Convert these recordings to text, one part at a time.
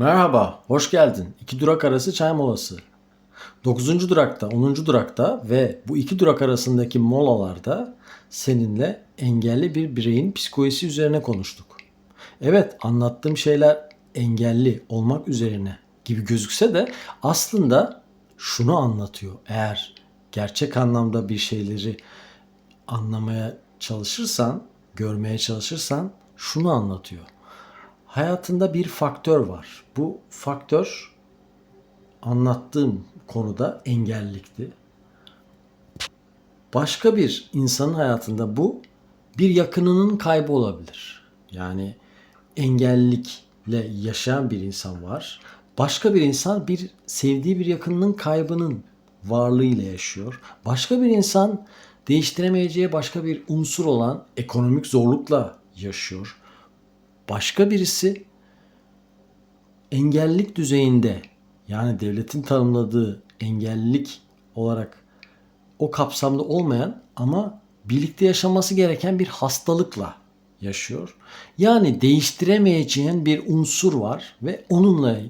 Merhaba, hoş geldin. İki durak arası çay molası. 9. durakta, 10. durakta ve bu iki durak arasındaki molalarda seninle engelli bir bireyin psikolojisi üzerine konuştuk. Evet, anlattığım şeyler engelli olmak üzerine gibi gözükse de aslında şunu anlatıyor. Eğer gerçek anlamda bir şeyleri anlamaya çalışırsan, görmeye çalışırsan şunu anlatıyor. Hayatında bir faktör var. Bu faktör anlattığım konuda engellilikti. Başka bir insanın hayatında bu bir yakınının kaybı olabilir. Yani engellilikle yaşayan bir insan var. Başka bir insan bir sevdiği bir yakınının kaybının varlığıyla yaşıyor. Başka bir insan değiştiremeyeceği başka bir unsur olan ekonomik zorlukla yaşıyor. Başka birisi engellilik düzeyinde yani devletin tanımladığı engellilik olarak o kapsamda olmayan ama birlikte yaşaması gereken bir hastalıkla yaşıyor. Yani değiştiremeyeceğin bir unsur var ve onunla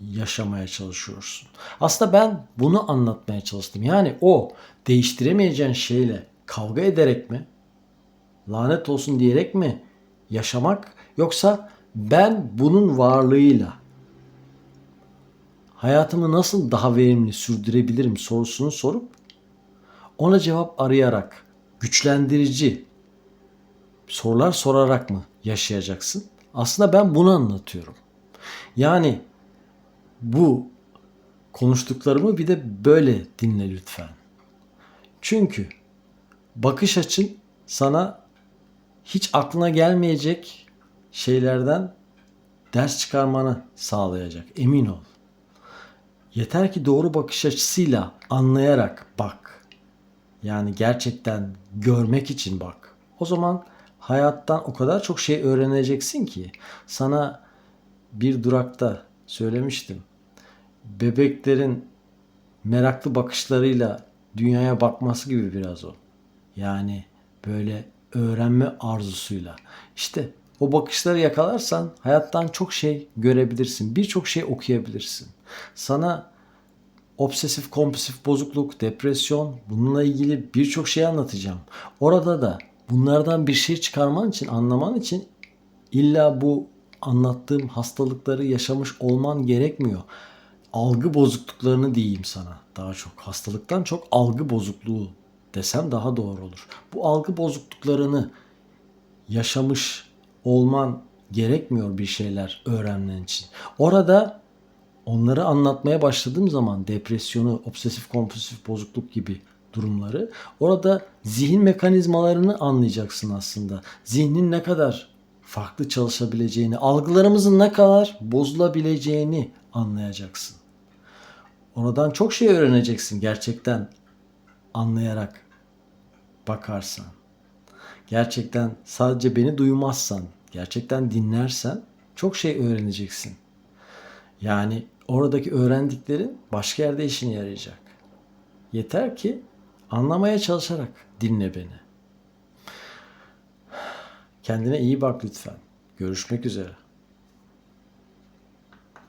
yaşamaya çalışıyorsun. Aslında ben bunu anlatmaya çalıştım. Yani o değiştiremeyeceğin şeyle kavga ederek mi, lanet olsun diyerek mi yaşamak yoksa ben bunun varlığıyla hayatımı nasıl daha verimli sürdürebilirim sorusunu sorup ona cevap arayarak güçlendirici sorular sorarak mı yaşayacaksın? Aslında ben bunu anlatıyorum. Yani bu konuştuklarımı bir de böyle dinle lütfen. Çünkü bakış açın sana hiç aklına gelmeyecek şeylerden ders çıkarmanı sağlayacak. Emin ol. Yeter ki doğru bakış açısıyla anlayarak bak. Yani gerçekten görmek için bak. O zaman hayattan o kadar çok şey öğreneceksin ki sana bir durakta söylemiştim. Bebeklerin meraklı bakışlarıyla dünyaya bakması gibi biraz o. Yani böyle öğrenme arzusuyla. İşte o bakışları yakalarsan hayattan çok şey görebilirsin. Birçok şey okuyabilirsin. Sana obsesif kompulsif bozukluk, depresyon bununla ilgili birçok şey anlatacağım. Orada da bunlardan bir şey çıkarman için, anlaman için illa bu anlattığım hastalıkları yaşamış olman gerekmiyor. Algı bozukluklarını diyeyim sana daha çok. Hastalıktan çok algı bozukluğu desem daha doğru olur. Bu algı bozukluklarını yaşamış olman gerekmiyor bir şeyler öğrenmen için. Orada onları anlatmaya başladığım zaman depresyonu, obsesif kompulsif bozukluk gibi durumları orada zihin mekanizmalarını anlayacaksın aslında. Zihnin ne kadar farklı çalışabileceğini, algılarımızın ne kadar bozulabileceğini anlayacaksın. Oradan çok şey öğreneceksin gerçekten anlayarak bakarsan. Gerçekten sadece beni duymazsan, gerçekten dinlersen çok şey öğreneceksin. Yani oradaki öğrendiklerin başka yerde işine yarayacak. Yeter ki anlamaya çalışarak dinle beni. Kendine iyi bak lütfen. Görüşmek üzere.